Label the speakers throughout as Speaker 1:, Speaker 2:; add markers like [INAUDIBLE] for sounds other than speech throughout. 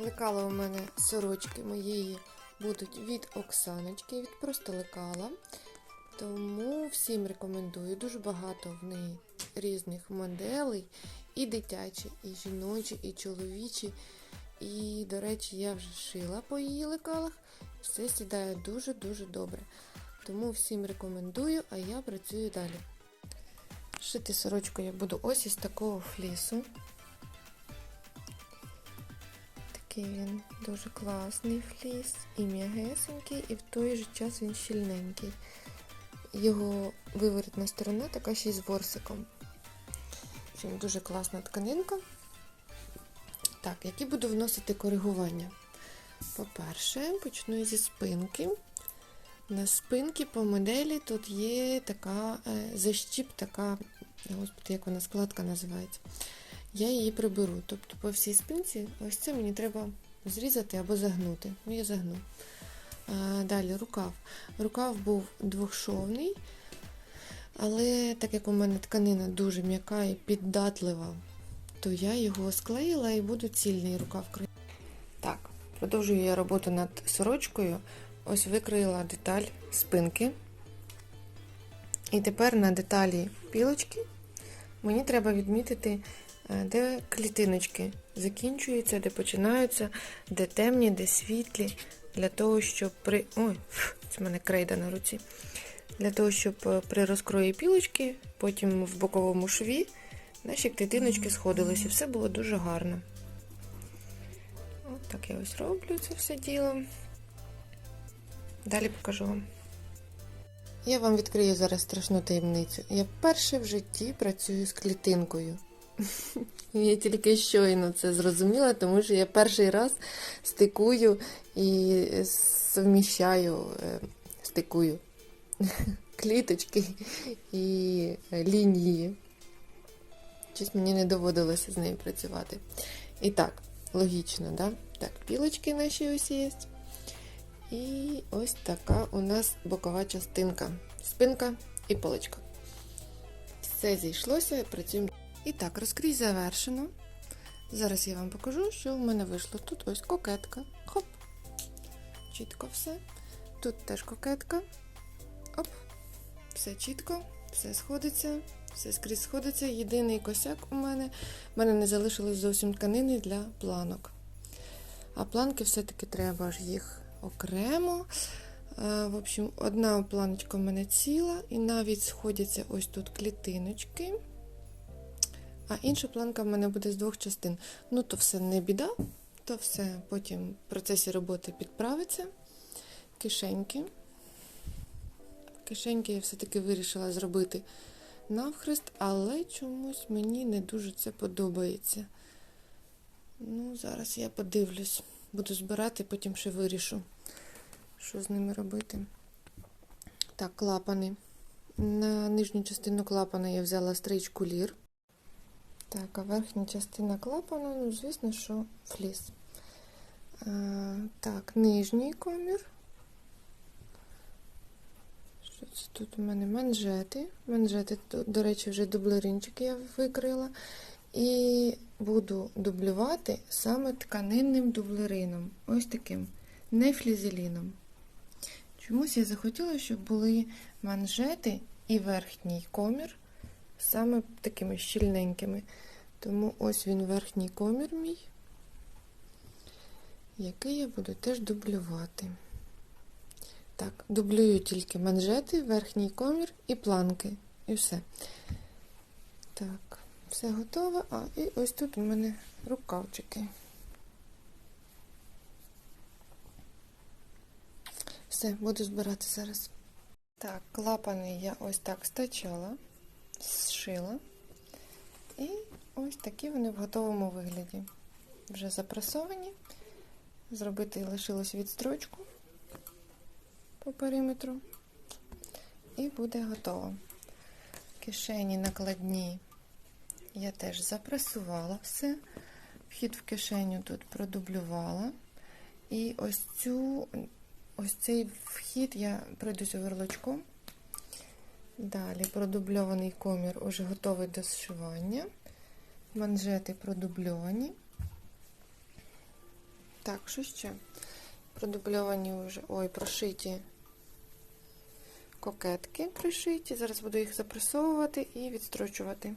Speaker 1: Лекала у мене сорочки моєї будуть від Оксаночки, від просто лекала. Тому всім рекомендую. Дуже багато в неї різних моделей. І дитячі, і жіночі, і чоловічі. І, до речі, я вже шила по її лекалах. Все сідає дуже-дуже добре. Тому всім рекомендую, а я працюю далі. Шити сорочку я буду ось із такого флісу. Такий він дуже класний фліс, і м'ягесенький, і в той же час він щільненький. Його виворітна сторона така ще й з ворсиком. Дуже класна тканинка. Так, які буду вносити коригування? По-перше, почну зі спинки. На спинці по моделі тут є така е, защіп, така, господи, як вона складка називається. Я її приберу. Тобто по всій спинці ось це мені треба зрізати або загнути. Ну, я загну. А, далі рукав. Рукав був двохшовний, але так як у мене тканина дуже м'яка і піддатлива, то я його склеїла і буду цільний рукав крити. Так, продовжую я роботу над сорочкою. Ось викроїла деталь спинки. І тепер на деталі пілочки мені треба відмітити, де клітиночки закінчуються, де починаються, де темні, де світлі, для того, щоб при. Ой, це в мене крейда на руці. Для того, щоб е, при розкрої пілочки, потім в боковому шві, наші клітиночки сходилися. Все було дуже гарно. От так я ось роблю це все діло. Далі покажу вам. Я вам відкрию зараз страшну таємницю. Я вперше в житті працюю з клітинкою. Я тільки щойно це зрозуміла, тому що я перший раз стикую і совміщаю, е, стикую [LAUGHS] кліточки і лінії. Щось мені не доводилося з нею працювати. І так, логічно, да? Так, пілочки наші ось є. І ось така у нас бокова частинка. Спинка і поличка. Все зійшлося, працюємо. І так, розкрій завершено. Зараз я вам покажу, що в мене вийшло. Тут ось кокетка. Хоп. Чітко все. Тут теж кокетка. Оп. Все чітко, все сходиться, все скрізь сходиться. Єдиний косяк у мене. У мене не залишилось зовсім тканини для планок. А планки все-таки треба ж їх окремо. Е, В общем, одна планочка в мене ціла, і навіть сходяться ось тут клітиночки. А інша планка в мене буде з двох частин. Ну, то все не біда, то все потім в процесі роботи підправиться. Кишеньки. Кишеньки я все-таки вирішила зробити навхрест, але чомусь мені не дуже це подобається. Ну, зараз я подивлюсь. Буду збирати, потім ще вирішу, що з ними робити. Так, клапани. На нижню частину клапана я взяла стрічку лір. Так, а верхня частина клапана, ну, звісно, що фліс. А, так, нижній комір. Що це тут у мене? Манжети. Манжети, до речі, вже дублеринчик я викрила. І буду дублювати саме тканинним дублерином. Ось таким, не флізеліном. Чомусь я захотіла, щоб були манжети і верхній комір саме такими щільненькими. Тому ось він верхній комір мій, який я буду теж дублювати. Так, дублюю тільки манжети, верхній комір і планки. І все. Так. Все готове, а і ось тут у мене рукавчики. Все, буду збирати зараз. Так, клапани я ось так стачала, зшила. І ось такі вони в готовому вигляді. Вже запресовані. Зробити лишилось відстрочку по периметру. І буде готово. Кишені накладні. Я теж запресувала все. Вхід в кишеню тут продублювала. І ось цю, ось цей вхід я пройдусь оверлочком. Далі продубльований комір уже готовий до зшивання. Манжети продубльовані. Так, що ще? Продубльовані вже, ой, прошиті кокетки пришиті. Зараз буду їх запресовувати і відстрочувати.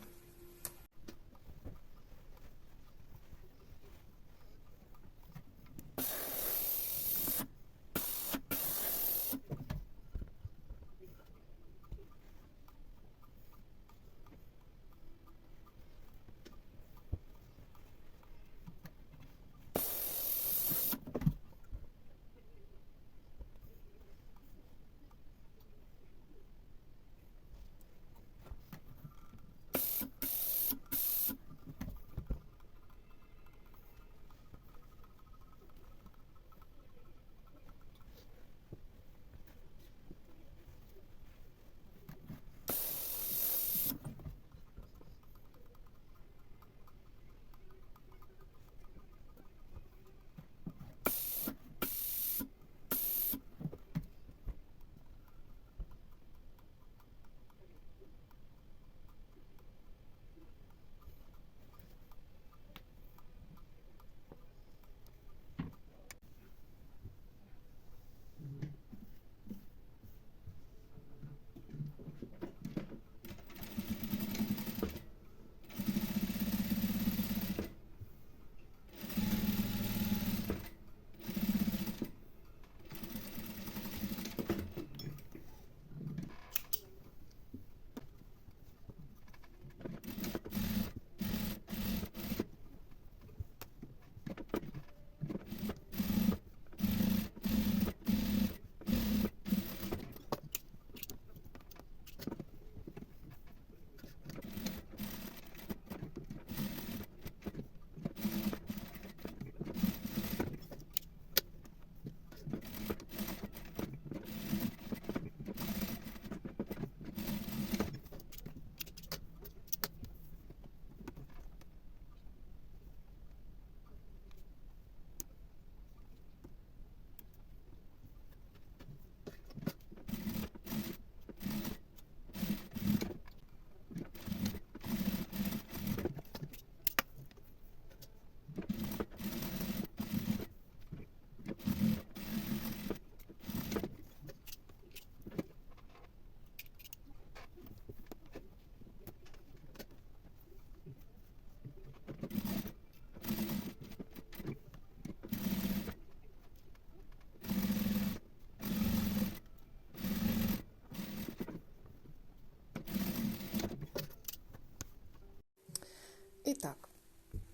Speaker 1: І так,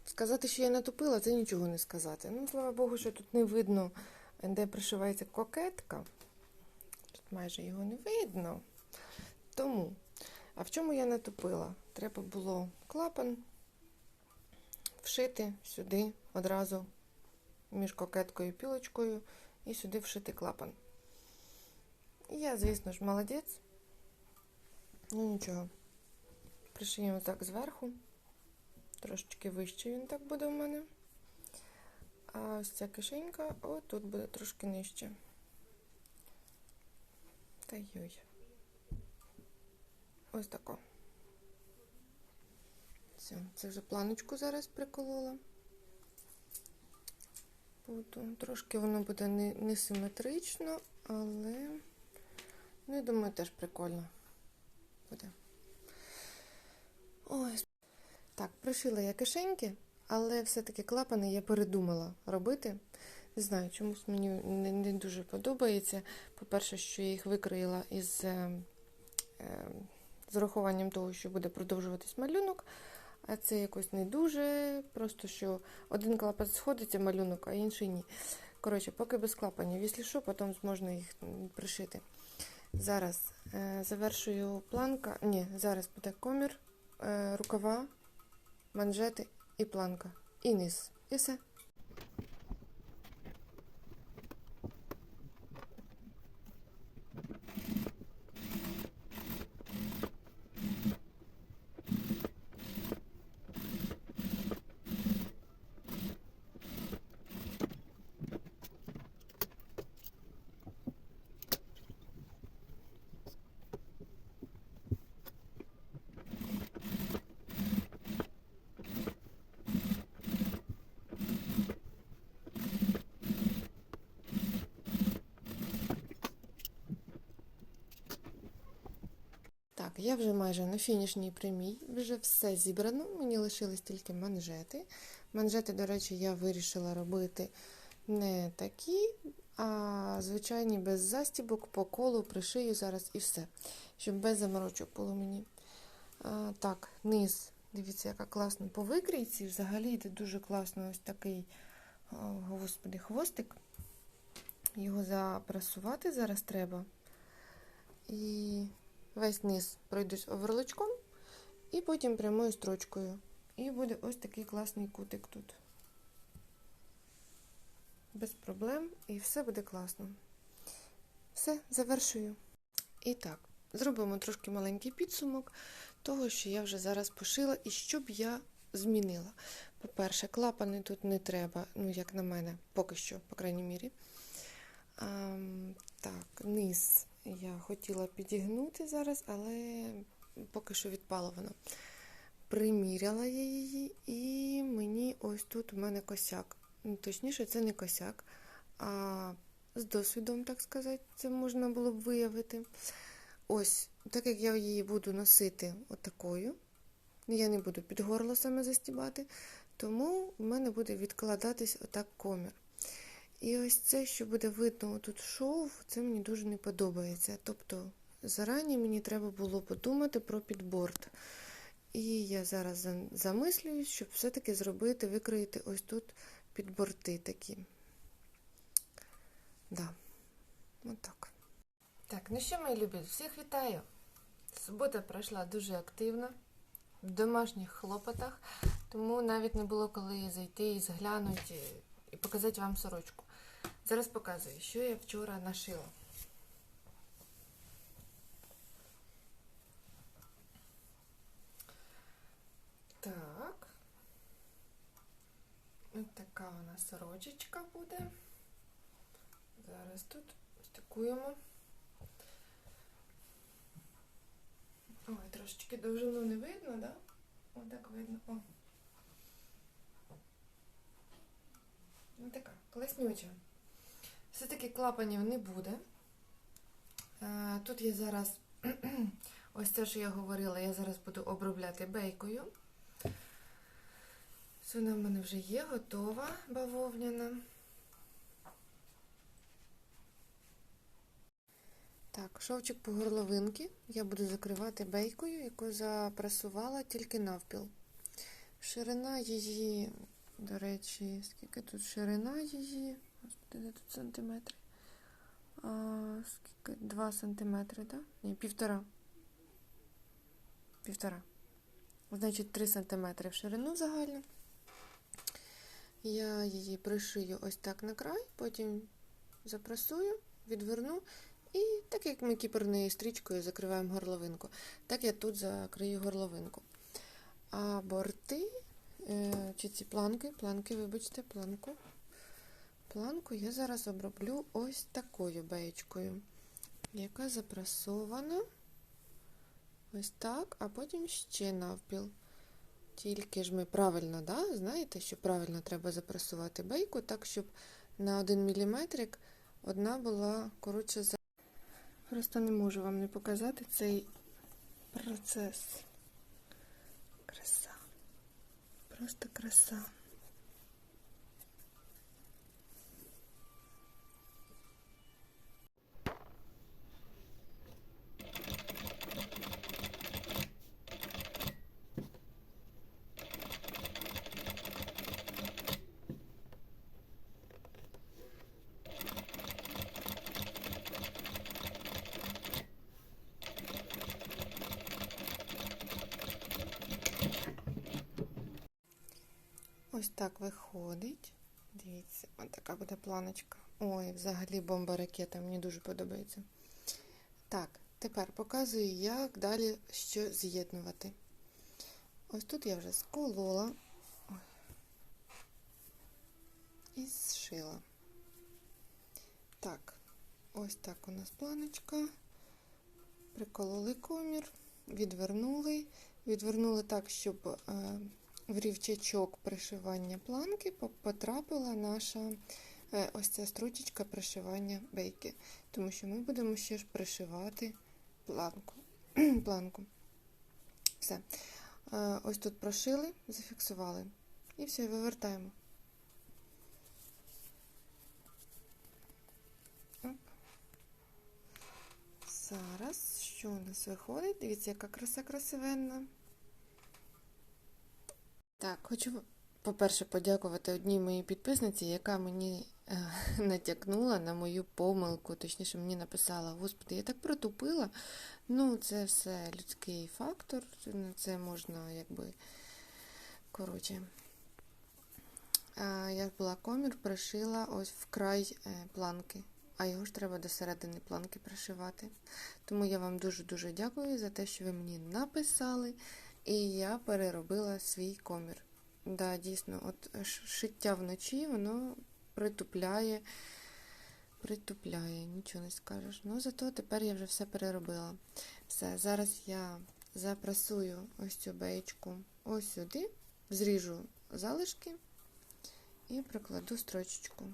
Speaker 1: сказати, що я натупила, це нічого не сказати. Ну, слава Богу, що тут не видно, де пришивається кокетка. Тут майже його не видно. Тому, а в чому я натупила? Треба було клапан вшити сюди одразу між кокеткою і пілочкою, і сюди вшити клапан. Я, звісно ж, молодець. Ну нічого. Пришиємо так зверху. Трошечки вище він так буде в мене. А ось ця кишенька, о, тут буде трошки нижче. Та йой. Ось тако. Все, це вже планочку зараз приколола. Буду. Трошки воно буде не, не але, ну, я думаю, теж прикольно буде. Ось. Так, пришила я кишеньки, але все-таки клапани я передумала робити. Не знаю, чомусь мені не, не дуже подобається. По-перше, що я їх викроїла із е, е, з урахуванням того, що буде продовжуватись малюнок. А це якось не дуже. Просто що один клапан сходиться малюнок, а інший ні. Коротше, поки без клапанів. Якщо що, потім можна їх пришити. Зараз е, завершую планка. Ні, зараз буде комір, е, рукава манжети і планка. І низ. І все. Я вже майже на фінішній прямій, вже все зібрано. Мені лишились тільки манжети. Манжети, до речі, я вирішила робити не такі, а звичайні без застібок, по колу пришию зараз і все. Щоб без заморочок було мені. А, так, низ, дивіться, яка класна по викрійці. Взагалі йде дуже класно ось такий, о, господи, хвостик. Його запрасувати зараз треба. І весь низ пройдусь оверлочком, і потім прямою строчкою. І буде ось такий класний кутик тут. Без проблем, і все буде класно. Все, завершую. І так, зробимо трошки маленький підсумок того, що я вже зараз пошила, і що б я змінила. По-перше, клапани тут не треба, ну, як на мене, поки що, по крайній мірі. А, так, низ я хотіла підігнути зараз, але поки що відпало воно. Приміряла я її, і мені ось тут у мене косяк. Ну, Точніше, це не косяк, а з досвідом, так сказати, це можна було б виявити. Ось, так як я її буду носити отакою, я не буду під горло саме застібати, тому в мене буде відкладатись отак комір. І ось це, що буде видно тут шов, це мені дуже не подобається. Тобто, зарані мені треба було подумати про підборд. І я зараз замислююсь, щоб все-таки зробити, викроїти ось тут підборти такі. Да. Отак. Так, ну що, мої любі, всіх вітаю. Субота пройшла дуже активно, в домашніх хлопотах, тому навіть не було коли зайти і зглянути і показати вам сорочку. Зараз показую, що я вчора нашила. Так. Ось така у нас сорочечка буде. Зараз тут стикуємо. Ой, трошечки довжину не видно, да? Отак видно. О. Ну така, класнюча. Все-таки клапанів не буде. Е, Тут я зараз, [CLEARS THROAT] ось те, що я говорила, я зараз буду обробляти бейкою. Вона в мене вже є, готова бавовняна. Так, шовчик по горловинки я буду закривати бейкою, яку запресувала тільки навпіл. Ширина її, до речі, скільки тут ширина її? Тут сантиметри? А, скільки? 2 сантиметри, так? Да? Ні, півтора. Півтора. Значить, 3 сантиметри в ширину загально. Я її пришию ось так на край, потім запресую, відверну. І так як ми кіперною стрічкою закриваємо горловинку, так я тут закрию горловинку. А борти, е, чи ці планки, планки, вибачте, планку. Планку я зараз оброблю ось такою беєчкою, яка запресована ось так, а потім ще навпіл. Тільки ж ми правильно, да? знаєте, що правильно треба запресувати бейку, так, щоб на 1 мм одна була коротше за. Просто не можу вам не показати цей процес. Краса. Просто краса. Ось так виходить. Дивіться, ось така буде планочка. Ой, взагалі бомба ракета, мені дуже подобається. Так, тепер показую, як далі що з'єднувати. Ось тут я вже сколола і зшила. Так, ось так у нас планочка. Прикололи комір, відвернули, відвернули так, щоб. В рівчачок пришивання планки потрапила наша е, ось ця строчечка пришивання бейки, тому що ми будемо ще ж пришивати планку. [CLEARS THROAT] планку. Все. Е, Ось тут прошили, зафіксували. І все, вивертаємо. Зараз, що у нас виходить? Дивіться, яка краса красивенна. Так, хочу, по-перше, подякувати одній моїй підписниці, яка мені е, [LAUGHS] натякнула на мою помилку, точніше, мені написала: Господи, я так протупила. Ну, це все людський фактор, на це можна, якби, коротше. Я була комір, пришила ось в край е, планки, а його ж треба до середини планки пришивати. Тому я вам дуже-дуже дякую за те, що ви мені написали, і я переробила свій комір. Да, дійсно, от шиття вночі, воно притупляє, притупляє, нічого не скажеш. Ну, зато тепер я вже все переробила. Все, зараз я запрасую ось цю беєчку ось сюди, зріжу залишки і прикладу строчечку.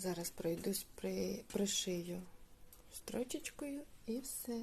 Speaker 1: Зараз пройдусь, при, пришию строчечкою і все.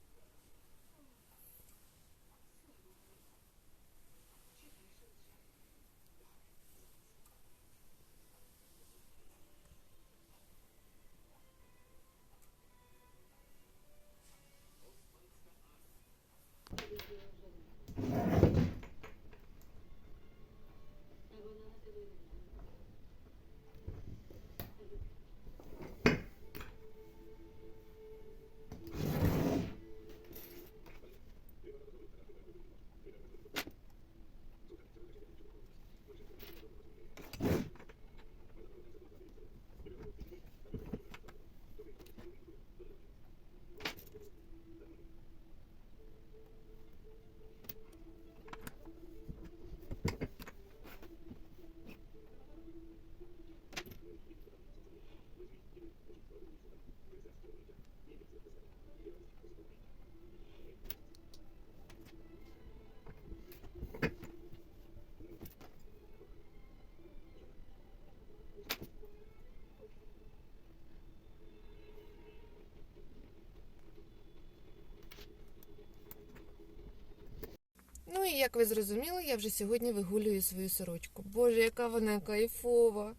Speaker 1: як ви зрозуміли, я вже сьогодні вигулюю свою сорочку. Боже, яка вона кайфова.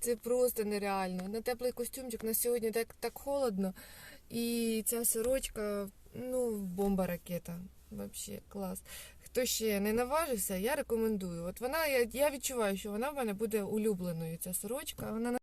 Speaker 1: Це просто нереально. На теплий костюмчик на сьогодні так, так холодно. І ця сорочка, ну, бомба ракета. Вообще клас. Хто ще не наважився, я рекомендую. От вона, я, я відчуваю, що вона в мене буде улюбленою, ця сорочка. Вона